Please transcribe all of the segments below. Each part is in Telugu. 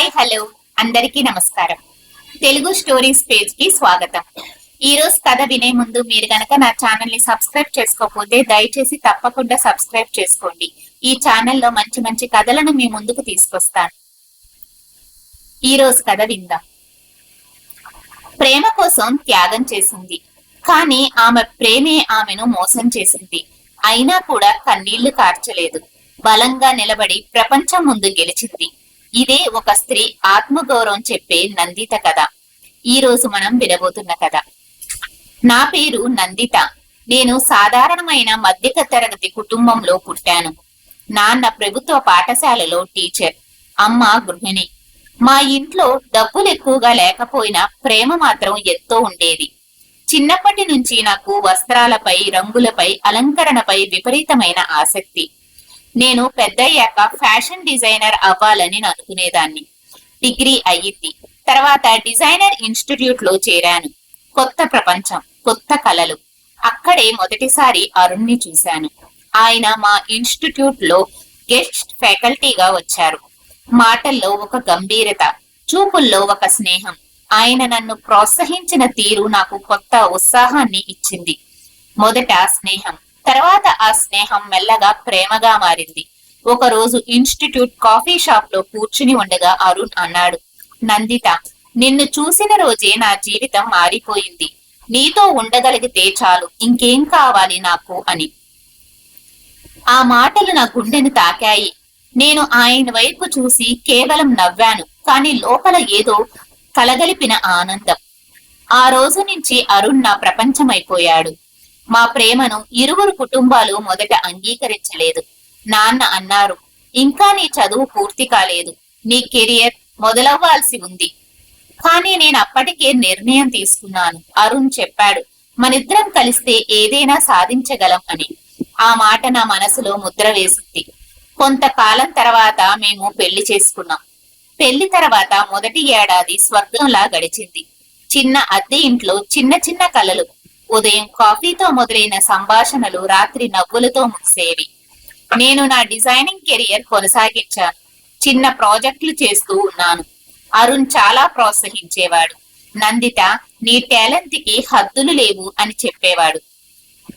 Hi hello. అందరికీ నమస్కారం. తెలుగు స్టోరీస్ పేజ్కి స్వాగతం. ఈ రోజు కథ వినే ముందు మీరు గనక నా ఛానల్ని సబ్స్క్రైబ్ చేసుకోకపోతే దయచేసి తప్పకుండా సబ్స్క్రైబ్ చేసుకోండి. ఈ ఛానల్లో మంచి మంచి కథలను మీ ముందుకు తీసుకొస్తాను. ఈ రోజు కథ విందాం. ప్రేమ కోసం త్యాగం చేసింది. కానీ ఆమె ప్రేమే ఆమెను మోసం చేసింది. అయినా కూడా కన్నీళ్ళు కార్చలేదు. బలంగా నిలబడి ప్రపంచం ముందు గెలిచింది. ఇదే ఒక స్త్రీ ఆత్మగౌరవం చెప్పే నందిత కథ. ఈ రోజు మనం వినబోతున్న కథ. నా పేరు నందిత. నేను సాధారణమైన మధ్యక తరగతి కుటుంబంలో పుట్టాను. నాన్న ప్రభుత్వ పాఠశాలలో టీచర్ అమ్మ గృహిణి. మా ఇంట్లో డబ్బులు ఎక్కువగా లేకపోయినా ప్రేమ మాత్రం ఎంతో ఉండేది. చిన్నప్పటి నుంచి నాకు వస్త్రాలపై రంగులపై అలంకరణపై విపరీతమైన ఆసక్తి. నేను పెద్దయ్యాక ఫ్యాషన్ డిజైనర్ అవ్వాలని అనుకునేదాన్ని డిగ్రీ అయ్యింది తర్వాత డిజైనర్ ఇన్స్టిట్యూట్లో చేరాను. కొత్త ప్రపంచం కొత్త కలలు అక్కడే మొదటిసారి అరుణ్ని చూశాను. ఆయన మా ఇన్స్టిట్యూట్లో గెస్ట్ ఫ్యాకల్టీగా వచ్చారు. మాటల్లో ఒక గంభీరత చూపుల్లో ఒక స్నేహం. ఆయన నన్ను ప్రోత్సహించిన తీరు నాకు కొత్త ఉత్సాహాన్ని ఇచ్చింది. మొదట స్నేహం తర్వాత ఆ స్నేహం మెల్లగా ప్రేమగా మారింది. ఒక రోజు ఇన్స్టిట్యూట్ కాఫీ షాప్లో కూర్చుని ఉండగా అరుణ్ అన్నాడు నందిత నిన్ను చూసిన రోజే నా జీవితం మారిపోయింది. నీతో ఉండగలిగితే చాలు ఇంకేం కావాలి నాకు? అని. ఆ మాటలు నా గుండెను తాకాయి. నేను ఆయన వైపు చూసి కేవలం నవ్వాను కానీ లోపల ఏదో కలగలిపిన ఆనందం. ఆ రోజు నుంచి అరుణ్ నా ప్రపంచమైపోయాడు. మా ప్రేమను ఇరువురు కుటుంబాలు మొదట అంగీకరించలేదు. నాన్న అన్నారు ఇంకా నీ చదువు పూర్తి కాలేదు. నీ కెరియర్ మొదలవ్వాల్సి ఉంది. కానీ నేను అప్పటికే నిర్ణయం తీసుకున్నాను అరుణ్ చెప్పాడు. మనిద్దరం కలిస్తే ఏదైనా సాధించగలం అని. ఆ మాట నా మనసులో ముద్ర వేసింది. కొంతకాలం తర్వాత మేము పెళ్ళి చేసుకున్నాం. పెళ్ళి తర్వాత మొదటి ఏడాది స్వర్గంలా గడిచింది. చిన్న అద్దె ఇంట్లో చిన్న చిన్న కలలు ఉదయం కాఫీతో మొదలైన సంభాషణలు రాత్రి నవ్వులతో ముగిసేవి. నేను నా డిజైనింగ్ కెరియర్ కొనసాగించాను. చిన్న ప్రాజెక్టులు చేస్తూ ఉన్నాను. అరుణ్ చాలా ప్రోత్సహించేవాడు. నందిత నీ టాలెంట్కి హద్దులు లేవు అని చెప్పేవాడు.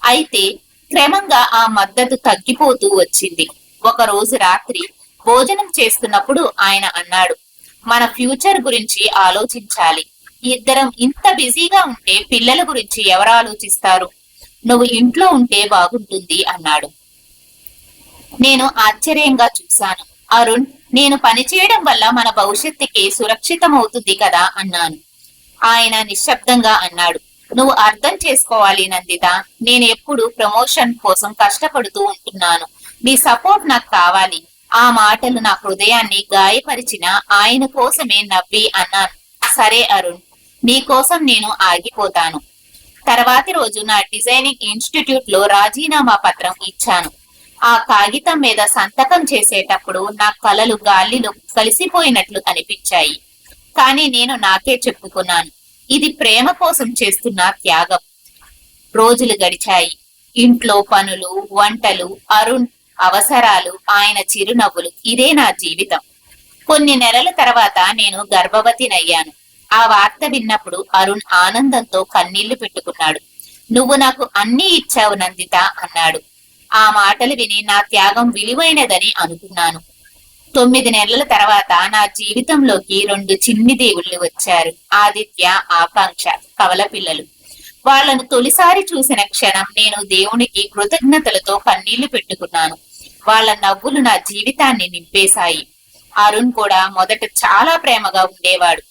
అయితే క్రమంగా ఆ మద్దతు తగ్గిపోతూ వచ్చింది. ఒక రోజు రాత్రి భోజనం చేస్తున్నప్పుడు ఆయన అన్నాడు మన ఫ్యూచర్ గురించి ఆలోచించాలి. ఇద్దరం ఇంత బిజీగా ఉంటే పిల్లల గురించి ఎవరు ఆలోచిస్తారు? నువ్వు ఇంట్లో ఉంటే బాగుంటుంది అన్నాడు. నేను ఆశ్చర్యంగా చూశాను. అరుణ్ నేను పనిచేయడం వల్ల మన భవిష్యత్తుకి సురక్షితమవుతుంది కదా అన్నాను. ఆయన నిశ్శబ్దంగా అన్నాడు. నువ్వు అర్థం చేసుకోవాలి నందిత. నేను ఎప్పుడు ప్రమోషన్ కోసం కష్టపడుతూ ఉంటున్నాను. నీ సపోర్ట్ నాకు కావాలి. ఆ మాటలు నా హృదయాన్ని గాయపరిచిన ఆయన కోసమే నవ్వి అన్నాను. సరే అరుణ్ నీకోసం నేను ఆగిపోతాను. తర్వాతి రోజు నా డిజైనింగ్ ఇన్స్టిట్యూట్లో రాజీనామా పత్రం ఇచ్చాను. ఆ కాగితం మీద సంతకం చేసేటప్పుడు నా కలలు గాలిలో కలిసిపోయినట్లు అనిపించాయి. కానీ నేను నాకే చెప్పుకున్నాను. ఇది ప్రేమ కోసం చేస్తున్న త్యాగం. రోజులు గడిచాయి. ఇంట్లో పనులు వంటలు అరుణ్ అవసరాలు ఆయన చిరునవ్వులు ఇదే నా జీవితం. కొన్ని నెలల తర్వాత నేను గర్భవతినయ్యాను. ఆ వార్త విన్నప్పుడు అరుణ్ ఆనందంతో కన్నీళ్ళు పెట్టుకున్నాడు. నువ్వు నాకు అన్ని ఇచ్చావు నందిత అన్నాడు. ఆ మాటలు విని నా త్యాగం విలువైనదని అనుకున్నాను. తొమ్మిది నెలల తర్వాత నా జీవితంలోకి రెండు చిన్ని దేవుళ్ళు వచ్చారు. ఆదిత్య ఆకాంక్ష కవల పిల్లలు. వాళ్ళను తొలిసారి చూసిన క్షణం నేను దేవునికి కృతజ్ఞతలతో కన్నీళ్ళు పెట్టుకున్నాను. వాళ్ళ నవ్వులు నా జీవితాన్ని నింపేశాయి. అరుణ్ కూడా మొదట చాలా ప్రేమగా ఉండేవాడు.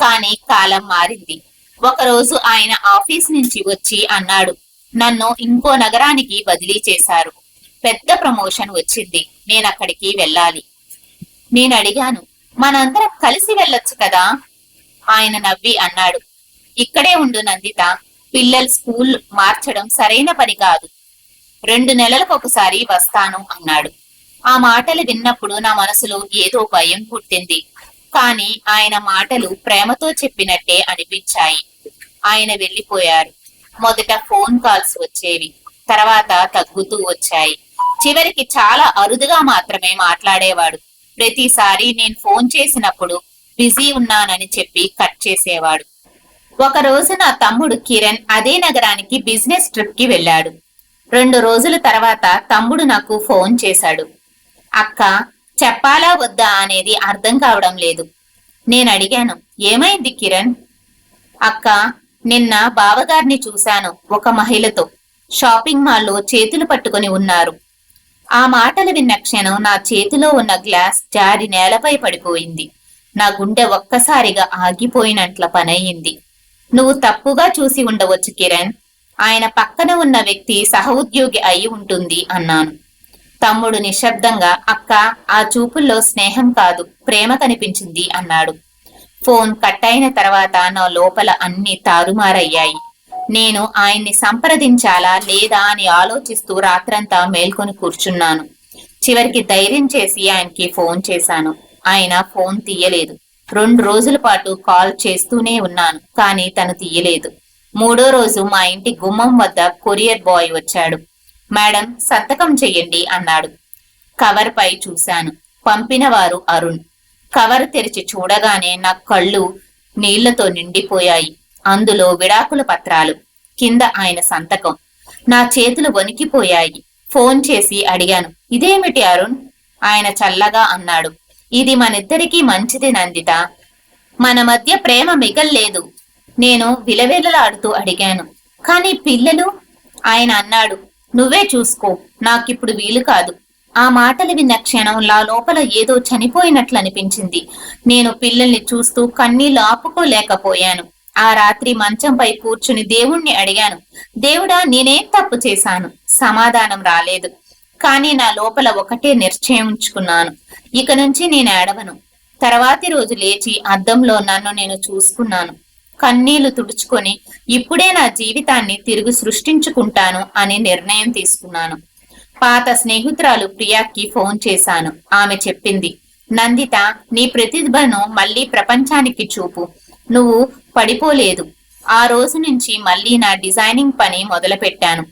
కానీ కాలం మారింది. ఒకరోజు ఆయన ఆఫీస్ నుంచి వచ్చి అన్నాడు నన్ను ఇంకో నగరానికి బదిలీ చేశారు. పెద్ద ప్రమోషన్ వచ్చింది. నేను అక్కడికి వెళ్ళాలి. నేను అడిగాను మనందరం కలిసి వెళ్ళొచ్చు కదా? ఆయన నవ్వి అన్నాడు. ఇక్కడే ఉండు నందిత పిల్లలు స్కూల్ మార్చడం సరైన పని కాదు. రెండు నెలలకు ఒకసారి వస్తాను అన్నాడు. ఆ మాటలు విన్నప్పుడు నా మనసులో ఏదో భయం పుట్టింది. కానీ ఆయన మాటలు ప్రేమతో చెప్పినట్టే అనిపించాయి. ఆయన వెళ్ళిపోయారు మొదట ఫోన్ కాల్స్ వచ్చేవి తర్వాత తగ్గుతూ వచ్చాయి. చివరికి చాలా అరుదుగా మాత్రమే మాట్లాడేవాడు. ప్రతిసారి నేను ఫోన్ చేసినప్పుడు బిజీ ఉన్నానని చెప్పి కట్ చేసేవాడు. ఒక రోజు నా తమ్ముడు కిరణ్ అదే నగరానికి బిజినెస్ ట్రిప్కి వెళ్ళాడు. రెండు రోజుల తర్వాత తమ్ముడు నాకు ఫోన్ చేశాడు. అక్క చెప్పాలా వద్దా అనేది అర్థం కావడం లేదు. నేను అడిగాను ఏమైంది కిరణ్? అక్క నిన్న బావగారిని చూశాను ఒక మహిళతో. షాపింగ్ మాల్లో చేతులు పట్టుకొని ఉన్నారు. ఆ మాటలు విన్న క్షణం నా చేతిలో ఉన్న గ్లాస్ జారి నేలపై పడిపోయింది. నా గుండె ఒక్కసారిగా ఆగిపోయినట్ల పనయ్యింది నువ్వు తప్పుగా చూసి ఉండవచ్చు కిరణ్. ఆయన పక్కన ఉన్న వ్యక్తి సహోద్యోగి అయి ఉంటుంది అన్నాను. తమ్ముడు నిశ్శబ్దంగా అక్క ఆ చూపుల్లో స్నేహం కాదు ప్రేమ కనిపించింది అన్నాడు. ఫోన్ కట్ అయిన తర్వాత నా లోపల అన్ని తారుమారయ్యాయి. నేను ఆయన్ని సంప్రదించాలా లేదా అని ఆలోచిస్తూ రాత్రంతా మేల్కొని కూర్చున్నాను. చివరికి ధైర్యం చేసి ఆయనకి ఫోన్ చేశాను. ఆయన ఫోన్ తీయలేదు. రెండు రోజుల పాటు కాల్ చేస్తూనే ఉన్నాను కానీ తను తీయలేదు. మూడో రోజు మా ఇంటి గుమ్మం వద్ద కొరియర్ బాయ్ వచ్చాడు. మేడం సంతకం చెయ్యండి అన్నాడు. కవర్ పై చూశాను. పంపినవారు అరుణ్. కవర్ తెరిచి చూడగానే నా కళ్ళు నీళ్ళతో నిండిపోయాయి. అందులో విడాకుల పత్రాలు కింద ఆయన సంతకం. నా చేతులు వణికిపోయాయి. ఫోన్ చేసి అడిగాను ఇదేమిటి అరుణ్? ఆయన చల్లగా అన్నాడు ఇది మనిద్దరికీ మంచిది నందిత. మన మధ్య ప్రేమ మిగల్లేదు. నేను విలవిలలాడుతూ అడిగాను కానీ పిల్లలు? ఆయన అన్నాడు నువ్వే చూసుకో. నాకిప్పుడు వీలు కాదు. ఆ మాటలు విన్న క్షణం నా లోపల ఏదో చనిపోయినట్లు అనిపించింది. నేను పిల్లల్ని చూస్తూ కన్నీళ్ళు ఆపుకోలేకపోయాను. ఆ రాత్రి మంచంపై కూర్చుని దేవుణ్ణి అడిగాను. దేవుడా నేనేం తప్పు చేశాను? సమాధానం రాలేదు. కానీ నా లోపల ఒకటే నిశ్చయించుకున్నాను ఇక నుంచి నేను ఏడవను. తర్వాతి రోజు లేచి అద్దంలో నన్ను నేను చూసుకున్నాను. కన్నీళ్ళు తుడుచుకొని ఇప్పుడే నా జీవితాన్ని తిరిగి సృష్టించుకుంటాను అని నిర్ణయం తీసుకున్నాను. పాత స్నేహితురాలు ప్రియాకి ఫోన్ చేశాను. ఆమె చెప్పింది నందిత నీ ప్రతిభను మళ్ళీ ప్రపంచానికి చూపు. నువ్వు పడిపోలేదు. ఆ రోజు నుంచి మళ్ళీ నా డిజైనింగ్ పని మొదలుపెట్టాను.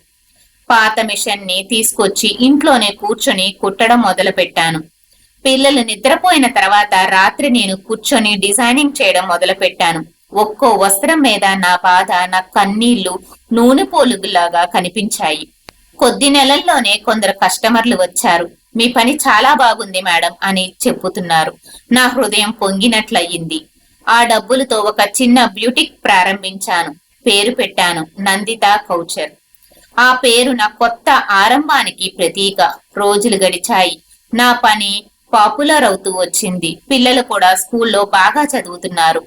పాత మిషన్ని తీసుకొచ్చి ఇంట్లోనే కూర్చొని కుట్టడం మొదలుపెట్టాను. పిల్లలు నిద్రపోయిన తర్వాత రాత్రి నేను కూర్చొని డిజైనింగ్ చేయడం మొదలుపెట్టాను. ఒక్కో వస్త్రం మీద నా బాధ నా కన్నీళ్ళు నూనె పోలుగులాగా కనిపించాయి. కొద్ది నెలల్లోనే కొందరు కస్టమర్లు వచ్చారు. మీ పని చాలా బాగుంది మేడం అని చెప్పుతున్నారు. నా హృదయం పొంగినట్లయింది. ఆ డబ్బులతో ఒక చిన్న బ్యూటిక్ ప్రారంభించాను. పేరు పెట్టాను నందిత కౌచర్. ఆ పేరు నా కొత్త ఆరంభానికి ప్రతీక రోజులు గడిచాయి. నా పని పాపులర్ అవుతూ వచ్చింది. పిల్లలు కూడా స్కూల్లో బాగా చదువుతున్నారు.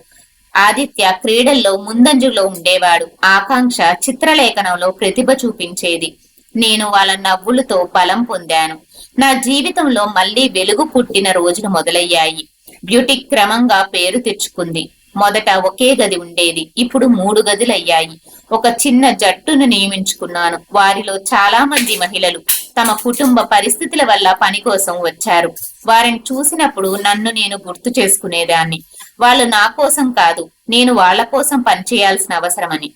ఆదిత్య క్రీడల్లో ముందంజులో ఉండేవాడు. ఆకాంక్ష చిత్రలేఖనంలో ప్రతిభ చూపించేది. నేను వాళ్ళ నవ్వులతో బలం పొందాను. నా జీవితంలో మళ్ళీ వెలుగు పుట్టిన రోజులు మొదలయ్యాయి. బ్యూటీ క్రమంగా పేరు తెచ్చుకుంది. మొదట ఒకే గది ఉండేది. ఇప్పుడు మూడు గదులయ్యాయి. ఒక చిన్న జట్టును నియమించుకున్నాను. వారిలో చాలా మంది మహిళలు తమ కుటుంబ పరిస్థితుల వల్ల పని కోసం వచ్చారు. వారిని చూసినప్పుడు నన్ను నేను గుర్తు చేసుకునేదాన్ని. వాళ్ళు నా కోసం కాదు నేను వాళ్ళ కోసం పనిచేయాల్సిన అవసరమని.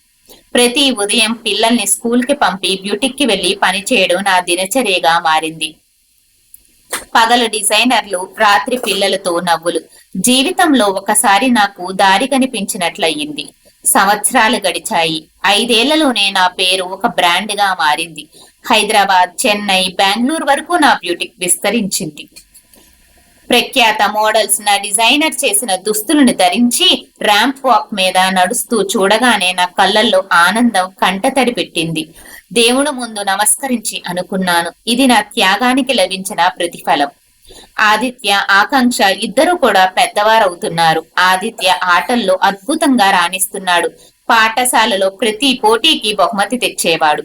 ప్రతి ఉదయం పిల్లల్ని స్కూల్కి పంపి బ్యూటిక్కి వెళ్ళి పని చేయడం నా దినచర్యగా మారింది. పగలు డిజైనర్లు రాత్రి పిల్లలతో నవ్వులు. జీవితంలో ఒకసారి నాకు దారి కనిపించినట్లయింది. సంవత్సరాలు గడిచాయి. ఐదేళ్ళలోనే నా పేరు ఒక బ్రాండ్గా మారింది. హైదరాబాద్ చెన్నై బెంగళూరు వరకు నా బ్యూటిక్ విస్తరించింది. ప్రఖ్యాత మోడల్స్ నా డిజైనర్ చేసిన దుస్తులను ధరించి ర్యాంప్ వాక్ మీద నడుస్తూ చూడగానే నా కళ్ళల్లో ఆనందం కంటతడి పెట్టింది. దేవుడు ముందు నమస్కరించి అనుకున్నాను. ఇది నా త్యాగానికి లభించిన ప్రతిఫలం. ఆదిత్య ఆకాంక్ష ఇద్దరు కూడా పెద్దవారవుతున్నారు. ఆదిత్య ఆటల్లో అద్భుతంగా రాణిస్తున్నాడు. పాఠశాలలో ప్రతి పోటీకి బహుమతి తెచ్చేవాడు.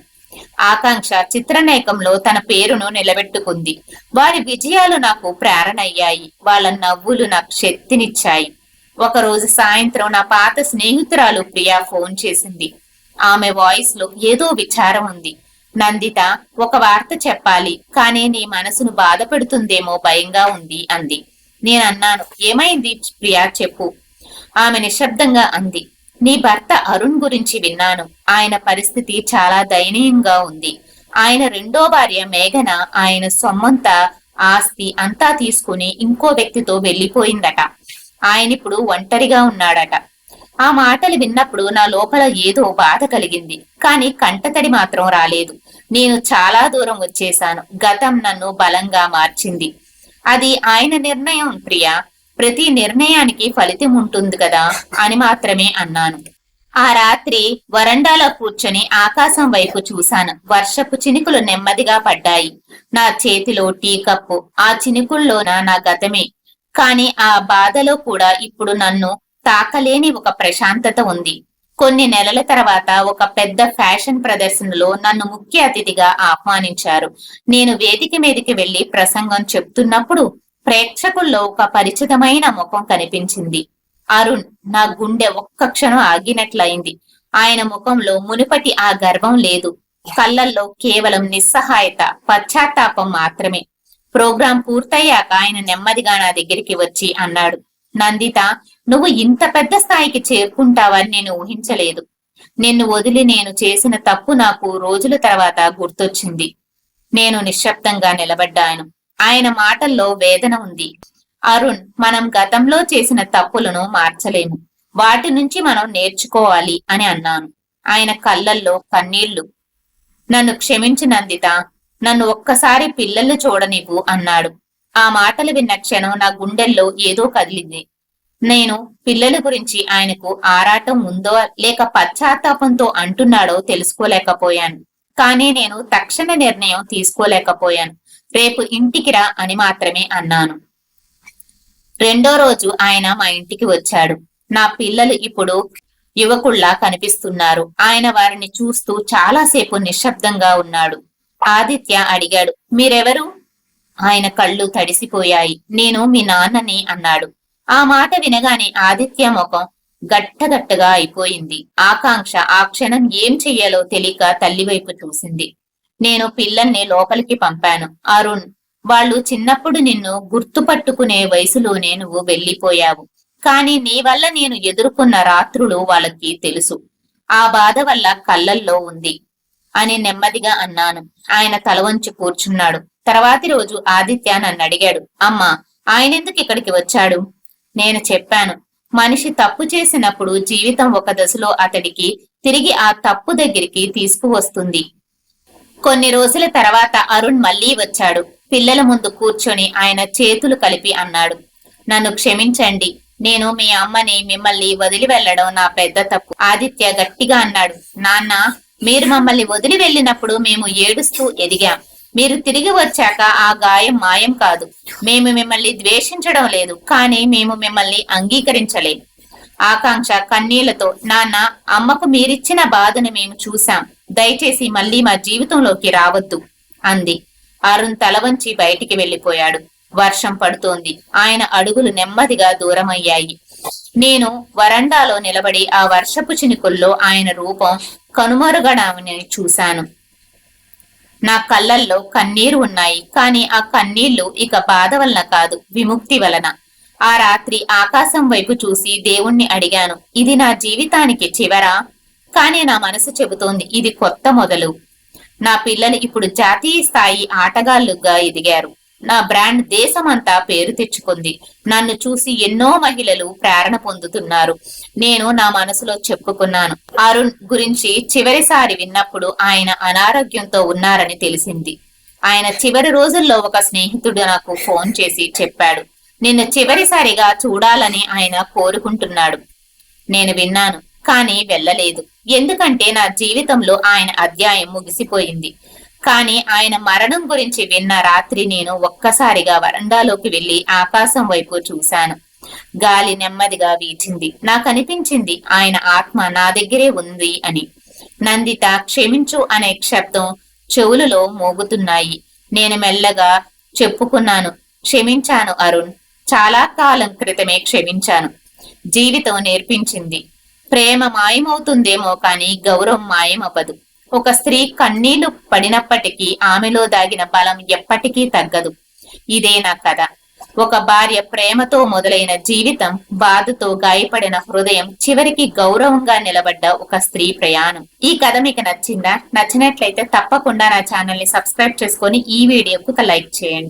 ఆకాంక్ష చిత్రనేకంలో తన పేరును నిలబెట్టుకుంది. వారి విజయాలు నాకు ప్రేరణ అయ్యాయి వాళ్ళ నవ్వులు నాకు శక్తినిచ్చాయి. ఒకరోజు సాయంత్రం నా పాత స్నేహితురాలు ప్రియా ఫోన్ చేసింది. ఆమె వాయిస్లో ఏదో విచారం ఉంది. నందిత ఒక వార్త చెప్పాలి కానీ నీ మనసును బాధ పెడుతుందేమో భయంగా ఉంది అంది. నేనన్నాను ఏమైంది ప్రియా చెప్పు. ఆమె నిశ్శబ్దంగా అంది. నీ భర్త అరుణ్ గురించి విన్నాను. ఆయన పరిస్థితి చాలా దయనీయంగా ఉంది. ఆయన రెండో భార్య మేఘన ఆయన సొమ్మంతా ఆస్తి అంతా తీసుకుని ఇంకో వ్యక్తితో వెళ్ళిపోయిందట ఆయన ఇప్పుడు ఒంటరిగా ఉన్నాడట. ఆ మాటలు విన్నప్పుడు నా లోపల ఏదో బాధ కలిగింది. కానీ కంటతడి మాత్రం రాలేదు. నేను చాలా దూరం వచ్చేశాను. గతం నన్ను బలంగా మార్చింది. అది ఆయన నిర్ణయం ప్రియా. ప్రతి నిర్ణయానికి ఫలితం ఉంటుంది కదా అని మాత్రమే అన్నాను. ఆ రాత్రి వరండాలో కూర్చొని ఆకాశం వైపు చూశాను. వర్షపు చినుకులు నెమ్మదిగా పడ్డాయి. నా చేతిలో టీ కప్పు ఆ చినుకుల్లోన నా గతమే. కాని ఆ బాధలో కూడా ఇప్పుడు నన్ను తాకలేని ఒక ప్రశాంతత ఉంది. కొన్ని నెలల తర్వాత ఒక పెద్ద ఫ్యాషన్ ప్రదర్శనలో నన్ను ముఖ్య అతిథిగా ఆహ్వానించారు. నేను వేదిక మీదకి వెళ్ళి ప్రసంగం చెప్తున్నప్పుడు ప్రేక్షకుల్లో ఒక పరిచితమైన ముఖం కనిపించింది. అరుణ్ నా గుండె ఒక్క క్షణం ఆగినట్లయింది. ఆయన ముఖంలో మునుపటి ఆ గర్వం లేదు. కళ్ళల్లో కేవలం నిస్సహాయత పశ్చాత్తాపం మాత్రమే. ప్రోగ్రాం పూర్తయ్యాక ఆయన నెమ్మదిగా నా దగ్గరికి వచ్చి అన్నాడు నందిత నువ్వు ఇంత పెద్ద స్థాయికి చేరుకుంటావని నేను ఊహించలేదు. నిన్ను వదిలి నేను చేసిన తప్పు నాకు రోజుల తర్వాత గుర్తొచ్చింది. నేను నిశ్శబ్దంగా నిలబడ్డాను. ఆయన మాటల్లో వేదన ఉంది. అరుణ్ మనం గతంలో చేసిన తప్పులను మార్చలేము. వాటి నుంచి మనం నేర్చుకోవాలి అని అన్నాను. ఆయన కళ్ళల్లో కన్నీళ్ళు. నన్ను క్షమించినందిత నన్ను ఒక్కసారి పిల్లలు చూడనివ్వు అన్నాడు. ఆ మాటలు విన్న క్షణం నా గుండెల్లో ఏదో కదిలింది. నేను పిల్లల గురించి ఆయనకు ఆరాటం ఉందో లేక పశ్చాత్తాపంతో అంటున్నాడో తెలుసుకోలేకపోయాను. కానీ నేను తక్షణ నిర్ణయం తీసుకోలేకపోయాను. రేపు ఇంటికి రా అని మాత్రమే అన్నాను. రెండో రోజు ఆయన మా ఇంటికి వచ్చాడు. నా పిల్లలు ఇప్పుడు యువకుల్లా కనిపిస్తున్నారు. ఆయన వారిని చూస్తూ చాలాసేపు నిశ్శబ్దంగా ఉన్నాడు. ఆదిత్య అడిగాడు మీరెవరు? ఆయన కళ్ళు తడిసిపోయాయి. నేను మీ నాన్నని అన్నాడు. ఆ మాట వినగానే ఆదిత్య ముఖం గట్టగట్టగా అయిపోయింది. ఆకాంక్ష ఆ క్షణం ఏం చెయ్యాలో తెలియక తల్లివైపు చూసింది. నేను పిల్లల్ని లోపలికి పంపాను. అరుణ్ వాళ్ళు చిన్నప్పుడు నిన్ను గుర్తుపట్టుకునే వయసులోనే నువ్వు వెళ్ళిపోయావు కానీ నీ వల్ల నేను ఎదుర్కొన్న రాత్రులు వాళ్ళకి తెలుసు. ఆ బాధ వల్ల కళ్ళల్లో ఉంది అని నెమ్మదిగా అన్నాను. ఆయన తల వంచి కూర్చున్నాడు. తర్వాతి రోజు ఆదిత్య నన్ను అడిగాడు. అమ్మా ఆయనెందుకు ఇక్కడికి వచ్చాడు? నేను చెప్పాను. మనిషి తప్పు చేసినప్పుడు జీవితం ఒక దశలో అతడికి తిరిగి ఆ తప్పు దగ్గరికి తీసుకువస్తుంది. కొన్ని రోజుల తర్వాత అరుణ్ మళ్ళీ వచ్చాడు. పిల్లల ముందు కూర్చొని ఆయన చేతులు కలిపి అన్నాడు. నన్ను క్షమించండి. నేను మీ అమ్మని మిమ్మల్ని వదిలి వెళ్ళడం నా పెద్ద తప్పు. ఆదిత్య గట్టిగా అన్నాడు. నాన్న మీరు మమ్మల్ని వదిలి వెళ్ళినప్పుడు మేము ఏడుస్తూ ఎదిగాం. మీరు తిరిగి వచ్చాక ఆ గాయం మాయం కాదు. మేము మిమ్మల్ని ద్వేషించడం లేదు. కానీ మేము మిమ్మల్ని అంగీకరించలేము ఆకాంక్ష కన్నీళ్ళతో నాన్న అమ్మకు మీరిచ్చిన బాధను మేము చూశాం. దయచేసి మళ్ళీ మా జీవితంలోకి రావద్దు అంది. అరుణ్ తల వంచి బయటికి వెళ్ళిపోయాడు వర్షం పడుతోంది. ఆయన అడుగులు నెమ్మదిగా దూరమయ్యాయి. నేను వరండాలో నిలబడి ఆ వర్షపు చినుకుల్లో ఆయన రూపం కనుమరుగడామని చూశాను. నా కళ్ళల్లో కన్నీరు ఉన్నాయి. కానీ ఆ కన్నీళ్ళు ఇక బాధ వలన కాదు విముక్తి వలన. ఆ రాత్రి ఆకాశం వైపు చూసి దేవుణ్ణి అడిగాను ఇది నా జీవితానికి చివరా? కానీ నా మనసు చెబుతోంది ఇది కొత్త మొదలు. నా పిల్లలు ఇప్పుడు జాతీయ స్థాయి ఆటగాళ్ళుగా ఎదిగారు. నా బ్రాండ్ దేశమంతా పేరు తెచ్చుకుంది. నన్ను చూసి ఎన్నో మహిళలు ప్రేరణ పొందుతున్నారు. నేను నా మనసులో చెప్పుకున్నాను అరుణ్ గురించి చివరిసారి విన్నప్పుడు ఆయన అనారోగ్యంతో ఉన్నారని తెలిసింది. ఆయన చివరి రోజుల్లో ఒక స్నేహితుడు నాకు ఫోన్ చేసి చెప్పాడు నిన్ను చివరిసారిగా చూడాలని ఆయన కోరుకుంటున్నాడు. నేను విన్నాను కానీ వెళ్ళలేదు. ఎందుకంటే నా జీవితంలో ఆయన అధ్యాయం ముగిసిపోయింది. కానీ ఆయన మరణం గురించి విన్న రాత్రి నేను ఒక్కసారిగా వరండాలోకి వెళ్ళి ఆకాశం వైపు చూశాను. గాలి నెమ్మదిగా వీచింది. నాకు అనిపించింది ఆయన ఆత్మ నా దగ్గరే ఉంది అని. నందిత క్షమించు అనే శబ్దం చెవులలో మోగుతున్నాయి. నేను మెల్లగా చెప్పుకున్నాను క్షమించాను అరుణ్ చాలా కాలం క్రితమే క్షమించాను. జీవితం నేర్పించింది. ప్రేమ మాయమవుతుందేమో కానీ గౌరవం మాయమవ్వదు. ఒక స్త్రీ కన్నీళ్ళు పడినప్పటికీ ఆమెలో దాగిన బలం ఎప్పటికీ తగ్గదు. ఇదే నా కథ. ఒక భార్య ప్రేమతో మొదలైన జీవితం బాధతో గాయపడిన హృదయం చివరికి గౌరవంగా నిలబడ్డ ఒక స్త్రీ ప్రయాణం. ఈ కథ మీకు నచ్చిందా? నచ్చినట్లయితే తప్పకుండా నా ఛానల్ని సబ్స్క్రైబ్ చేసుకొని ఈ వీడియోకు ఒక లైక్ చేయండి.